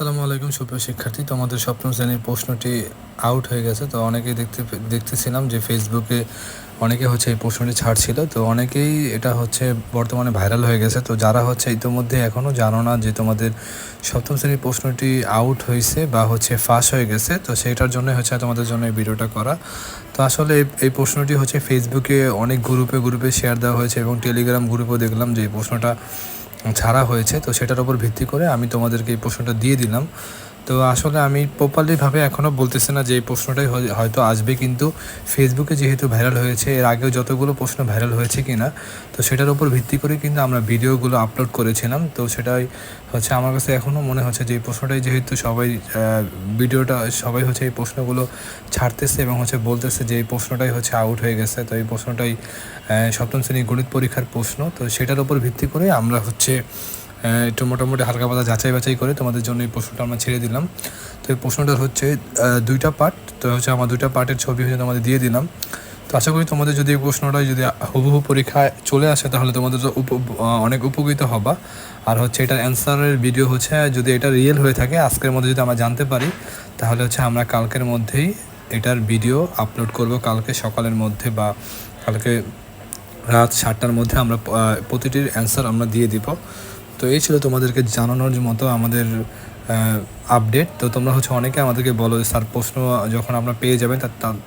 আসসালামু আলাইকুম সুপ্রিয় শিক্ষার্থী। তোমাদের সপ্তম শ্রেণির প্রশ্নটি আউট হয়ে গেছে। তো অনেকেই দেখতে দেখতেছিলাম যে ফেসবুকে অনেকে হচ্ছে এই প্রশ্নটি ছাড়ছিল। তো অনেকেই এটা হচ্ছে বর্তমানে ভাইরাল হয়ে গেছে। তো যারা হচ্ছে ইতিমধ্যে এখনও জানো না যে তোমাদের সপ্তম শ্রেণির প্রশ্নটি আউট হয়েছে বা হচ্ছে ফাঁস হয়ে গেছে, তো সেইটার জন্য হচ্ছে তোমাদের জন্য এই ভিডিওটা করা। তো আসলে এই প্রশ্নটি হচ্ছে ফেসবুকে অনেক গ্রুপে গ্রুপে শেয়ার দেওয়া হয়েছে এবং টেলিগ্রাম গ্রুপেও দেখলাম যে এই প্রশ্নটা ছাড়া হয়েছে তো সেটার উপর ভিত্তি করে আমি তোমাদেরকে এই প্রশ্নটা দিয়ে দিলাম। তো আসলে আমি প্রপারলিভাবে এখনও বলতেছি না যে এই প্রশ্নটাই হয়- হয়তো আসবে, কিন্তু ফেসবুকে যেহেতু ভাইরাল হয়েছে, এর আগেও যতগুলো প্রশ্ন ভাইরাল হয়েছে কি না তো সেটার উপর ভিত্তি করে কিন্তু আমরা ভিডিওগুলো আপলোড করেছিলাম। তো সেটাই হচ্ছে আমার কাছে এখনও মনে হচ্ছে যে এই প্রশ্নটাই যেহেতু সবাই ভিডিওটা, সবাই হচ্ছে এই প্রশ্নগুলো ছাড়তেছে এবং হচ্ছে বলতেছে যে এই প্রশ্নটাই হচ্ছে আউট হয়ে গেছে। তো এই প্রশ্নটাই সপ্তম শ্রেণির গণিত পরীক্ষার প্রশ্ন। তো সেটার উপর ভিত্তি করে আমরা হচ্ছে একটু মোটামুটি হালকা পাতা যাচাই বাছাই করে তোমাদের জন্য এই প্রশ্নটা আমরা ছেড়ে দিলাম। তো এই প্রশ্নটার হচ্ছে দুইটা পার্ট তো হচ্ছে আমার দুইটা পার্টের ছবি হচ্ছে তোমাদের দিয়ে দিলাম। তো আশা করি তোমাদের যদি এই প্রশ্নটা যদি হুবহু পরীক্ষায় চলে আসে, তাহলে তোমাদের তো অনেক উপকৃত হবা। আর হচ্ছে এটার অ্যান্সারের ভিডিও হচ্ছে, যদি এটা রিয়েল হয়ে থাকে, আজকের মধ্যে যদি আমরা জানতে পারি, তাহলে হচ্ছে আমরা কালকের মধ্যেই এটার ভিডিও আপলোড করব। কালকে সকালের মধ্যে বা কালকে রাত সাতটার মধ্যে আমরা প্রতিটির অ্যান্সার আমরা দিয়ে দিব। তো এই ছিল তোমাদেরকে জানানোর মতো আমাদের আপডেট তো তোমরা হচ্ছে অনেকে আমাদেরকে বলো স্যার, প্রশ্ন যখন আমরা পেয়ে যাবেন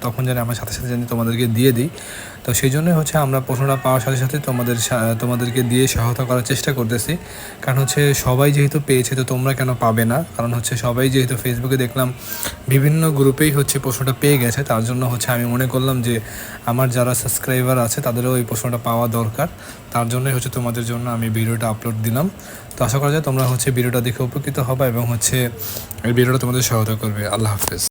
তখন যেন আমার সাথে সাথে যেন তোমাদেরকে দিয়ে দিই। তো সেই জন্যই হচ্ছে আমরা প্রশ্নটা পাওয়ার সাথে সাথে তোমাদের তোমাদেরকে দিয়ে সহায়তা করার চেষ্টা করতেছি। কারণ হচ্ছে সবাই যেহেতু পেয়েছে তো তোমরা কেন পাবে না? কারণ হচ্ছে সবাই যেহেতু ফেসবুকে দেখলাম বিভিন্ন গ্রুপেই হচ্ছে প্রশ্নটা পেয়ে গেছে। তার জন্য হচ্ছে আমি মনে করলাম যে আমার যারা সাবস্ক্রাইবার আছে তাদেরও এই প্রশ্নটা পাওয়া দরকার। তার জন্যই হচ্ছে তোমাদের জন্য আমি ভিডিওটা আপলোড দিলাম। তো আশা করা যায় তোমরা হচ্ছে ভিডিওটা দেখে উপকৃত হবে এবং হচ্ছে এই ভিডিওটা তোমাদের সহায়তা করবে। আল্লাহ হাফেজ।